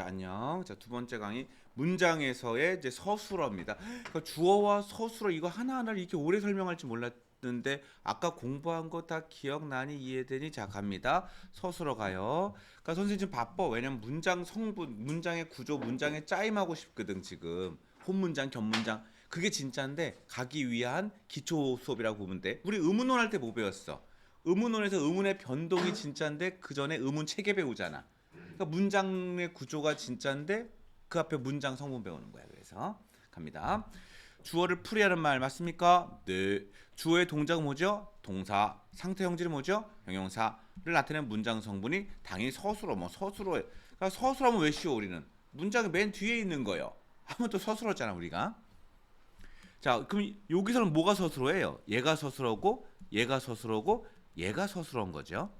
자 안녕. 자 두 번째 강의 문장에서의 이제 서술어입니다. 그러니까 주어와 서술어 이거 하나하나를 이렇게 오래 설명할지 몰랐는데 아까 공부한 거 다 기억나니 이해되니 자 갑니다. 서술어 가요. 그러니까 선생님 지금 바빠. 왜냐면 문장 성분, 문장의 구조, 문장의 짜임하고 싶거든 지금. 혼문장, 견문장. 그게 진짜인데 가기 위한 기초 수업이라고 보면 돼. 우리 의문론 할 때 뭐 배웠어? 의문론에서 의문의 변동이 진짜인데 그 전에 의문 체계 배우잖아. 그러니까 문장의 구조가 진짜인데 그 앞에 문장 성분 배우는 거야. 그래서 갑니다. 주어를 풀이하는 말 맞습니까? 네. 주어의 동작은 뭐죠? 동사. 상태 형질은 뭐죠? 형용사를 나타내는 문장 성분이 당연히 서술어. 뭐 서술어. 그러니까 서술하면 왜 쉬워 우리는? 문장이 맨 뒤에 있는 거예요. 하면 또 서술어잖아 우리가. 자, 그럼 여기서는 뭐가 서술어예요? 얘가 서술어고 얘가 서술어고 얘가 서술어인 거죠.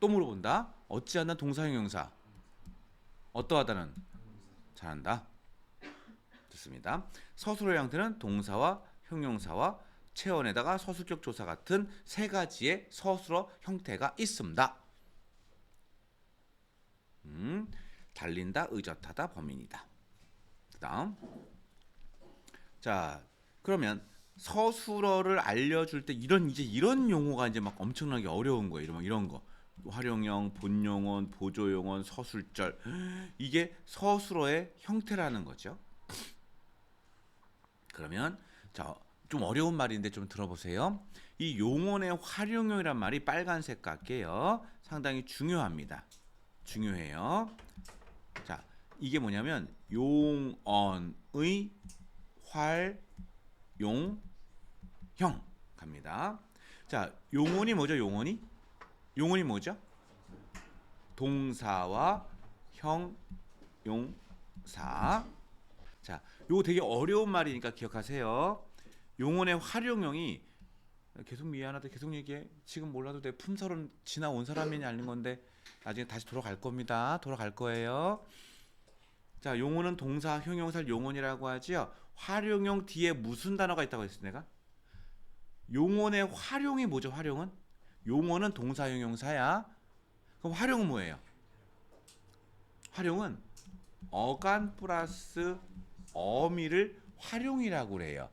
또 물어본다. 어찌하다 동사형용사. 어떠하다는 잘한다. 좋습니다. 서술어 형태는 동사와 형용사와 체언에다가 서술격 조사 같은 세 가지의 서술어 형태가 있습니다. 음, 달린다, 의젓하다, 범인이다. 그다음, 자 그러면 서술어를 알려줄 때 이런 이제 이런 용어가 이제 막 엄청나게 어려운 거예요. 이런 거. 활용형, 본용언, 보조용언, 서술절 이게 서술어의 형태라는 거죠. 그러면 자 좀 어려운 말인데 좀 들어보세요. 이 용언의 활용형이란 말이 빨간색 같게요. 상당히 중요합니다. 중요해요. 자 이게 뭐냐면 용언의 활용형 갑니다. 자 용언이 뭐죠? 용언이 용언이 뭐죠? 동사와 형용사. 자, 요거 되게 어려운 말이니까 기억하세요. 용언의 활용형이 계속 미안하다 계속 얘기해. 지금 몰라도 돼. 품절은 지나온 사람이 아는 건데 나중에 다시 돌아갈 겁니다. 돌아갈 거예요. 자, 용어는 동사, 형용사를 용언이라고 하지요. 활용형 뒤에 무슨 단어가 있다고 했어 내가? 용언의 활용이 뭐죠? 활용은? 용어는 동사 형용사야. 그럼 활용은 뭐예요? 활용은 어간 플러스 어미를 활용이라고 그래요.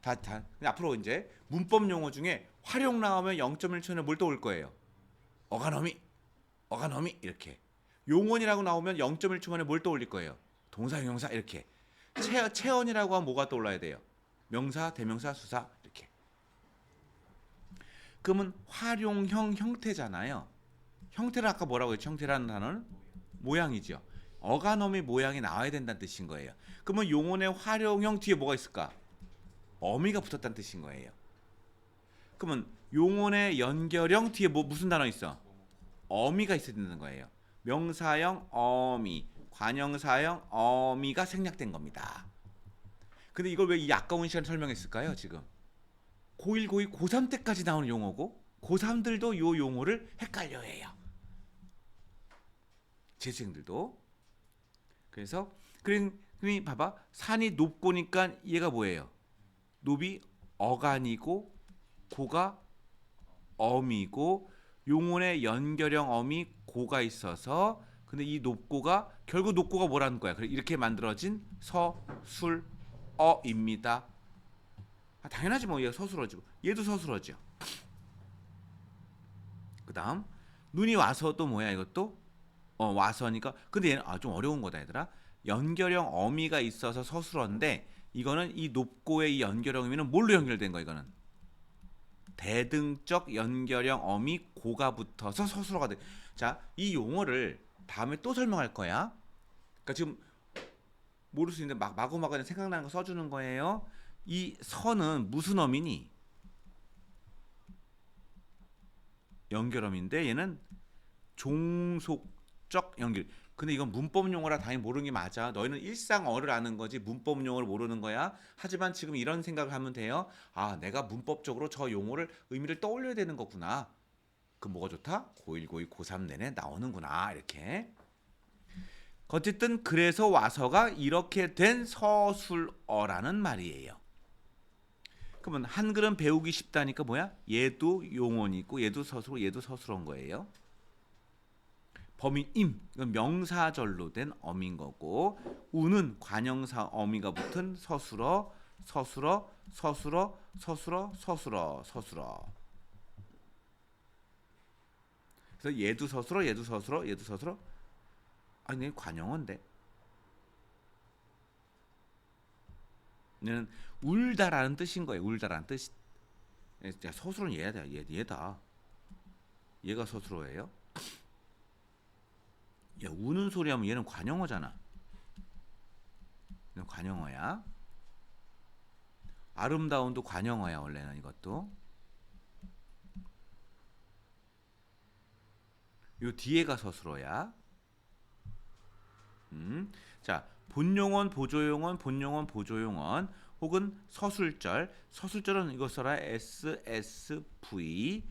다, 다 앞으로 이제 문법 용어 중에 활용 나오면 0.1초에 뭘 떠올 거예요? 어간 어미, 어간 어미 이렇게. 용언이라고 나오면 0.1초 만에 뭘 떠올릴 거예요? 동사, 형용사 이렇게. 체, 체언이라고 하면 뭐가 떠올라야 돼요? 명사, 대명사, 수사 그러면 활용형 형태잖아요. 형태를 아까 뭐라고 했죠? 형태라는 단어는 모양이죠. 어간어미 모양이 나와야 된다는 뜻인 거예요. 그러면 용언의 활용형 뒤에 뭐가 있을까? 어미가 붙었다는 뜻인 거예요. 그러면 용언의 연결형 뒤에 뭐 무슨 단어 있어? 어미가 있어야 된다는 거예요. 명사형 어미, 관형사형 어미가 생략된 겁니다. 근데 이걸 왜 이 아까운 시간에 설명했을까요? 지금 고1, 고2, 고3 때까지 나오는 용어고 고3들도 요 용어를 헷갈려해요. 재수생들도. 그래서 그러니 봐봐 산이 높고니까 얘가 뭐예요? 높이 어간이고 고가 어미고 용언의 연결형 어미 고가 있어서 근데 이 높고가 결국 높고가 뭐라는 거야? 그래 이렇게 만들어진 서술어입니다. 아, 당연하지 뭐얘 서술어지 뭐. 얘도 서술어죠. 그 다음 눈이 와서 또 뭐야 이것도 어 와서니까 근데 얘는 아 좀 어려운 거다 얘들아. 연결형 어미가 있어서 서술어인데 이거는 이 높고의 이 연결형 어미는 뭘로 연결된 거야 이거는? 대등적 연결형 어미 고가 붙어서 서술어가 돼. 자, 이 용어를 다음에 또 설명할 거야. 그러니까 지금 모를 수 있는데 막 마구마구 생각나는 거 써주는 거예요. 이 선은 무슨 어미니? 연결어미인데 얘는 종속적 연결. 근데 이건 문법 용어라 당연히 모르는 게 맞아. 너희는 일상어를 아는 거지 문법 용어를 모르는 거야. 하지만 지금 이런 생각을 하면 돼요. 아, 내가 문법적으로 저 용어를 의미를 떠올려야 되는 거구나. 그 뭐가 좋다? 고1, 고2, 고3 내내 나오는구나. 이렇게. 어쨌든 그래서 와서가 이렇게 된 서술어라는 말이에요. 그러면 한글은 배우기 쉽다니까 뭐야? 얘도 용언이고 얘도 서술어, 얘도 서술어인 거예요. 범인 임 이건 명사절로 된 어민 거고 우는 관형사 어미가 붙은 서술어 서술어 서술어 서술어 서술어 서술어 그래서 얘도 서술어 얘도 서술어 얘도 서술어 아니 얘 관형어인데 는 울다라는 뜻인 거예요. 울다라는 뜻. 예, 자, 서술은 얘다 얘, 얘다. 얘가 서술어예요? 야 우는 소리 하면 얘는 관형어잖아. 얘는 관형어야. 아름다운도 관형어야 원래는 이것도. 요 뒤에가 서술어야. 음. 자 본용언 보조용언 본용언 보조용언 혹은 서술절 서술절은 이거 써라 SSV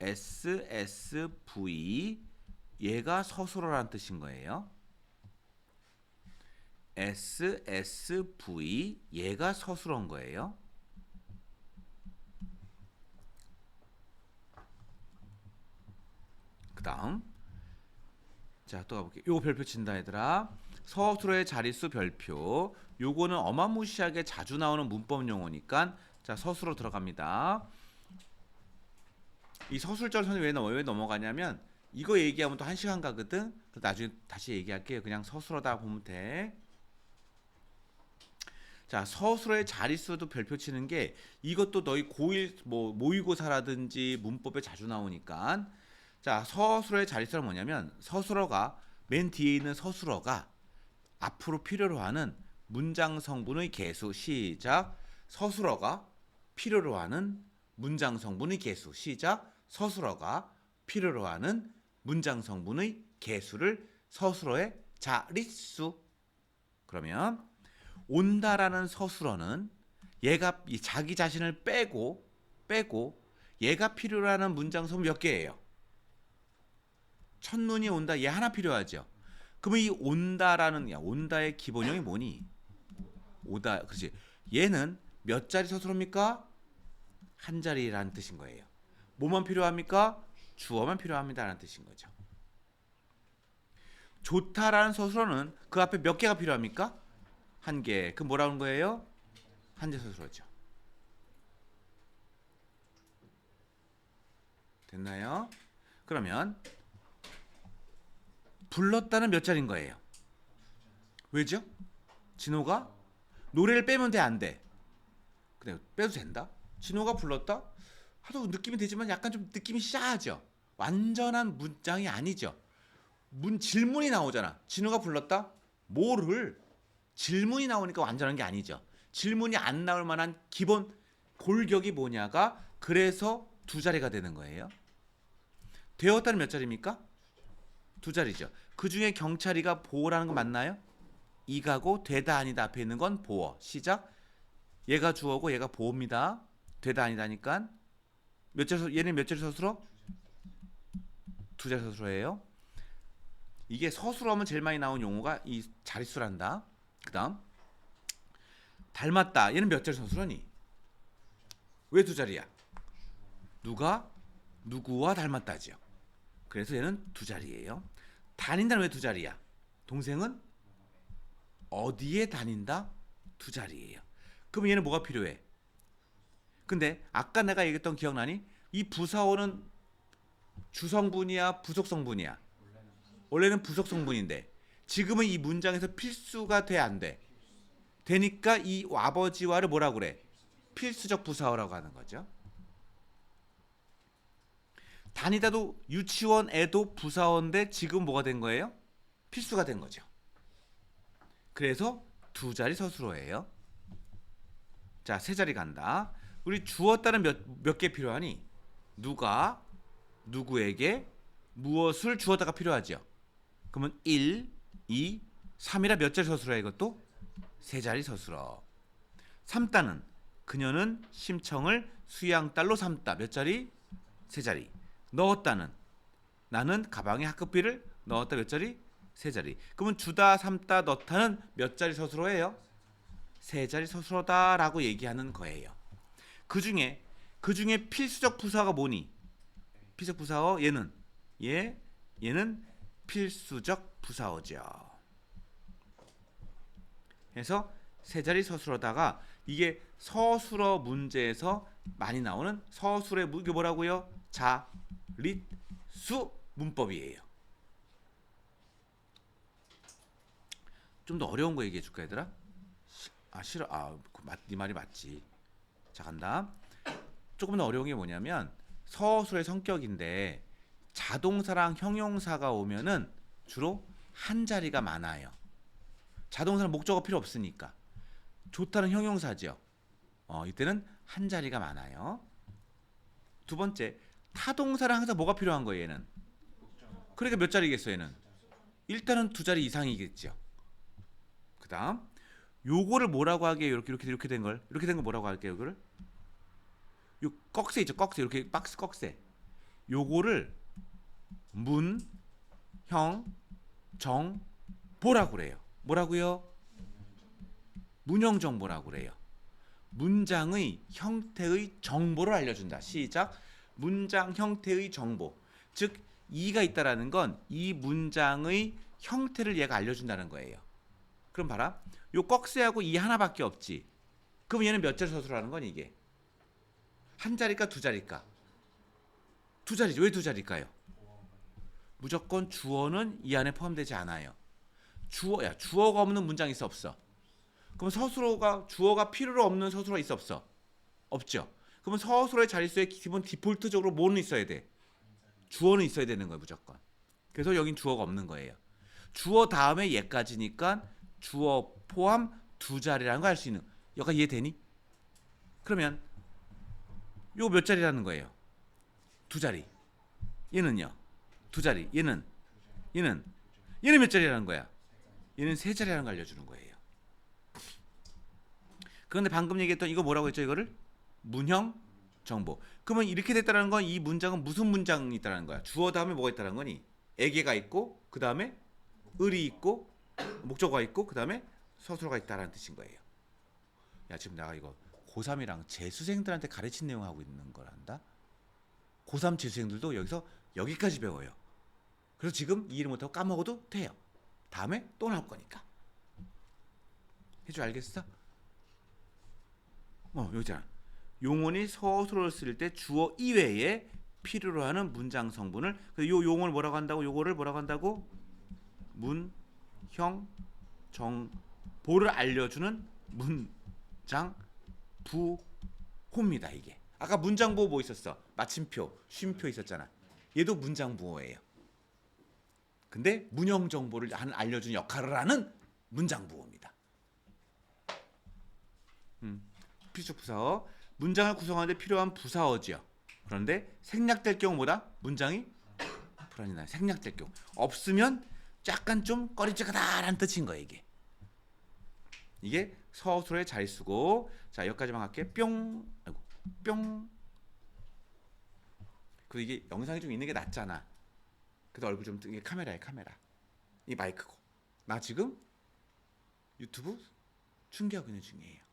SSV 얘가 서술어라는 뜻인 거예요. SSV 얘가 서술어인 거예요. 그 다음 자또 가볼게요. 요거 별표 친다 얘들아. 서술어의 자릿수 별표. 요거는 어마무시하게 자주 나오는 문법 용어니까 자 서술어 들어갑니다. 이 서술절 선이 왜, 왜 넘어가냐면 이거 얘기하면 또 한 시간 가거든. 그 나중에 다시 얘기할게요. 그냥 서술어다 보면 돼. 자 서술어의 자릿수도 별표 치는 게 이것도 너희 고1 뭐 모의고사라든지 문법에 자주 나오니까 자 서술어의 자릿수는 뭐냐면 서술어가 맨 뒤에 있는 서술어가 앞으로 필요로 하는 문장 성분의 개수 시작 서술어가 필요로 하는 문장 성분의 개수 시작 서술어가 필요로 하는 문장 성분의 개수를 서술어의 자릿수 그러면 온다라는 서술어는 얘가 이 자기 자신을 빼고 빼고 얘가 필요로 하는 문장 성분 몇 개예요? 첫눈이 온다 얘 하나 필요하죠. 그러면 이 온다라는 야 온다의 기본형이 뭐니? 오다 그렇지. 얘는 몇 자리 서술어입니까? 한 자리라는 뜻인 거예요. 뭐만 필요합니까? 주어만 필요합니다라는 뜻인 거죠. 좋다라는 서술어는 그 앞에 몇 개가 필요합니까? 한 개. 그 뭐라는 거예요? 한제 서술어죠. 됐나요? 그러면 불렀다는 몇 자리인 거예요? 왜죠? 진호가 노래를 빼면 돼, 안 돼? 근데 빼도 된다? 진호가 불렀다? 하도 느낌이 되지만 약간 좀 느낌이 싸하죠. 완전한 문장이 아니죠. 문 질문이 나오잖아. 진호가 불렀다? 뭐를? 질문이 나오니까 완전한 게 아니죠. 질문이 안 나올 만한 기본 골격이 뭐냐가 그래서 두 자리가 되는 거예요. 되었다는 몇 자리입니까? 두 자리죠. 그 중에 경찰이가 보호라는 거 맞나요? 이가고 되다 아니다 앞에 있는 건 보어. 시작. 얘가 주어고 얘가 보호입니다. 되다 아니다니까. 몇 자리 서- 얘는 몇 자리 서술어? 두 자리 서술어예요. 이게 서술어 하면 제일 많이 나온 용어가 이 자릿수란다. 그다음 닮았다. 얘는 몇 자리 서술어니? 왜 두 자리야? 누가 누구와 닮았다지요. 그래서 얘는 두 자리예요. 다닌다는 왜 두 자리야? 동생은 어디에 다닌다? 두 자리예요. 그럼 얘는 뭐가 필요해? 근데 아까 내가 얘기했던 기억나니? 이 부사어는 주성분이야, 부속성분이야. 원래는 부속성분인데 지금은 이 문장에서 필수가 돼 안 돼? 되니까 이 아버지와를 뭐라고 그래? 필수적 부사어라고 하는 거죠. 다니다도 유치원 애도 부사어인데 지금 뭐가 된 거예요? 필수가 된 거죠. 그래서 두 자리 서술어예요. 자, 세 자리 간다. 우리 주었다는 몇몇 개 필요하니? 누가 누구에게 무엇을 주었다가 필요하죠. 그러면 1, 2, 3이라 몇 자리 서술어야 이것도? 세 자리 서술어. 삼다는 그녀는 심청을 수양딸로 삼다. 몇 자리? 세 자리. 넣었다는 나는 가방에 학급비를 넣었다 몇 자리? 세 자리. 그러면 주다, 삼다, 넣다는 몇 자리 서술어예요? 세 자리 서술어다라고 얘기하는 거예요. 그 중에 그 중에 필수적 부사가 뭐니? 필수적 부사어 얘는 얘 얘는 필수적 부사어죠. 그래서 세 자리 서술어다가 이게 서술어 문제에서 많이 나오는 서술의 무- 이게 뭐라고요? 자, 릿, 수 문법이에요. 좀 더 어려운 거 얘기해 줄까 얘들아? 시- 아 싫어. 아, 그 맞, 네 말이 맞지. 자 간다. 조금 더 어려운 게 뭐냐면 서술의 성격인데 자동사랑 형용사가 오면은 주로 한 자리가 많아요. 자동사는 목적어 필요 없으니까 좋다는 형용사죠. 어, 이때는 한 자리가 많아요. 두 번째 타동사랑 항상 뭐가 필요한 거예요, 얘는? 그러니까 몇 자리겠어, 얘는? 일단은 두 자리 이상이겠죠. 그다음 요거를 뭐라고 하게 이렇게 이렇게 이렇게 된 걸 이렇게 된 거 뭐라고 할게요, 이거를? 요 꺽쇠 있죠, 꺽쇠 이렇게 박스 꺽쇠. 요거를 문, 형, 정, 보라고 그래요. 뭐라고요? 문형 정보라고 그래요. 문장의 형태의 정보를 알려준다. 시작. 문장 형태의 정보. 즉 이가 있다라는 건 이 문장의 형태를 얘가 알려준다는 거예요. 그럼 봐라. 요 꺽쇠하고 이 하나밖에 없지. 그럼 얘는 몇 자리 서술하는 건 이게? 한 자리일까 두 자리일까? 두 자리죠. 왜 두 자리일까요? 무조건 주어는 이 안에 포함되지 않아요. 주어야 주어가 없는 문장 있어 없어? 그럼 서술어가 주어가 필요로 없는 서술어 있어 없어? 없죠. 그러면 서술어의 자릿수에 기본 디폴트적으로 뭐는 있어야 돼? 주어는 있어야 되는 거예요 무조건. 그래서 여긴 주어가 없는 거예요. 주어 다음에 얘까지니까 주어 포함 두 자리라는 거 알 수 있는. 여가 이해되니? 그러면 요거 몇 자리라는 거예요? 두 자리. 얘는요? 두 자리. 얘는 얘는 얘는 몇 자리라는 거야? 얘는 세 자리라는 걸 알려주는 거예요. 그런데 방금 얘기했던 이거 뭐라고 했죠? 이거를 문형 정보. 그러면 이렇게 됐다는 건 이 문장은 무슨 문장이 있다는 거야? 주어 다음에 뭐가 있다는 거니? 애게가 있고 그 다음에 을이 있고 목적어가 있고 그 다음에 서술어가 있다라는 뜻인 거예요. 야 지금 내가 이거 고3이랑 재수생들한테 가르친 내용 하고 있는 거란다. 고3 재수생들도 여기서 여기까지 배워요. 그래서 지금 이해를 못하고 까먹어도 돼요. 다음에 또 나올 거니까. 해줄 알겠어? 어 여기 있잖아. 용언이 서술어를 쓸때 주어 이외에 필요로 하는 문장 성분을 요 용어를 뭐라고 한다고 요거를 뭐라고 한다고 문, 형, 정, 보를 알려주는 문장 부호입니다 이게. 아까 문장 부호 뭐 있었어? 마침표, 쉼표 있었잖아. 얘도 문장 부호예요. 근데 문형 정보를 한- 알려주는 역할을 하는 문장 부호입니다. 음, 필수 부사어. 문장을 구성하는데 필요한 부사어지요. 그런데 생략될 경우 뭐다? 문장이 불안이 나요. 생략될 경우 없으면 약간 좀 꺼리지근한 뜻인 거예요 이게. 이게 서술의 자릿수고 자 여기까지만 할게. 뿅, 아이고, 뿅. 그 이게 영상이 좀 있는 게 낫잖아. 그래도 얼굴 좀 이게 카메라에 카메라. 이 마이크고. 나 지금 유튜브 중계하고 있는 중이에요.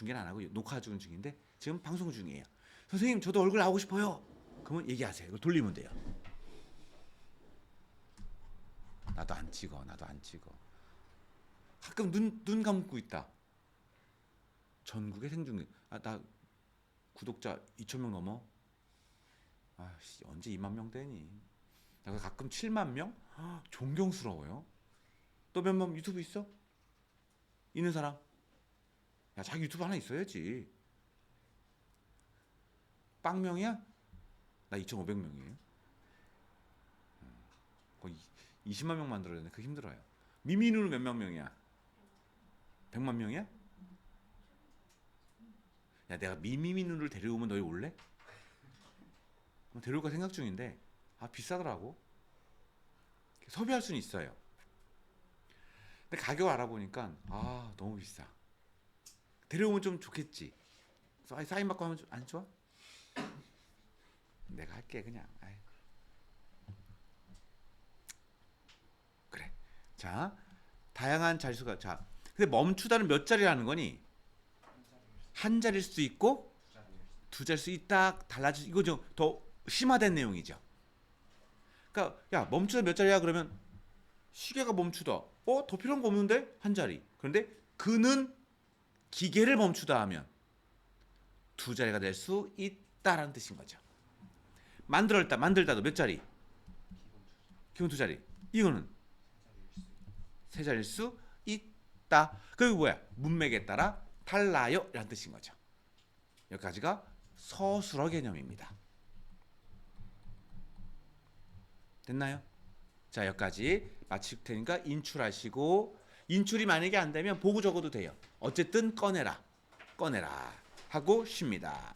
중계는 안 하고 녹화 중인 중인데 지금 방송 중이에요. 선생님 저도 얼굴 나오고 싶어요. 그러면 얘기하세요. 이거 돌리면 돼요. 나도 안 찍어. 나도 안 찍어. 가끔 눈 눈 감고 있다. 전국의 생중계. 아 나 구독자 2천 명 넘어. 아 씨 언제 2만 명 되니? 나 가끔 7만 명? 헉, 존경스러워요. 또 몇 명 유튜브 있어? 있는 사람? 야 자기 유튜브 하나 있어야지. 빵명이야? 나 2,500명이에요. 거의 20만 명 만들어야 되는데 그 힘들어요. 미미누는 몇만 명이야? 100만 명이야? 야 내가 미미미누를 데려오면 너희 올래? 어, 데려올까 생각 중인데 아 비싸더라고. 섭외할 수는 있어요. 근데 가격 알아보니까 아 너무 비싸. 데려오면 좀 좋겠지. 사- 사인 받고 하면 좀 안 좋아? 내가 할게 그냥. 아이. 그래. 자, 다양한 자릿수가 자. 근데 멈추다는 몇 자리라는 거니? 한 자리일 수도 있고 두 자리일 수 있다. 달라질 이거 좀 더 심화된 내용이죠. 그러니까 야 멈추다 몇 자리야 그러면 시계가 멈추다. 어? 더 필요한 거 없는데? 한 자리. 그런데 그는 기계를 멈추다 하면 두 자리가 될 수 있다라는 뜻인 거죠. 만들었다 만들다도 몇 자리? 기본 두 자리. 이거는 세 자리일 수 있다. 그리고 뭐야? 문맥에 따라 달라요라는 뜻인 거죠. 여기까지가 서술어 개념입니다. 됐나요? 자 여기까지 마칠 테니까 인출하시고 인출이 만약에 안 되면 보고 적어도 돼요. 어쨌든 꺼내라, 꺼내라 하고 쉽니다.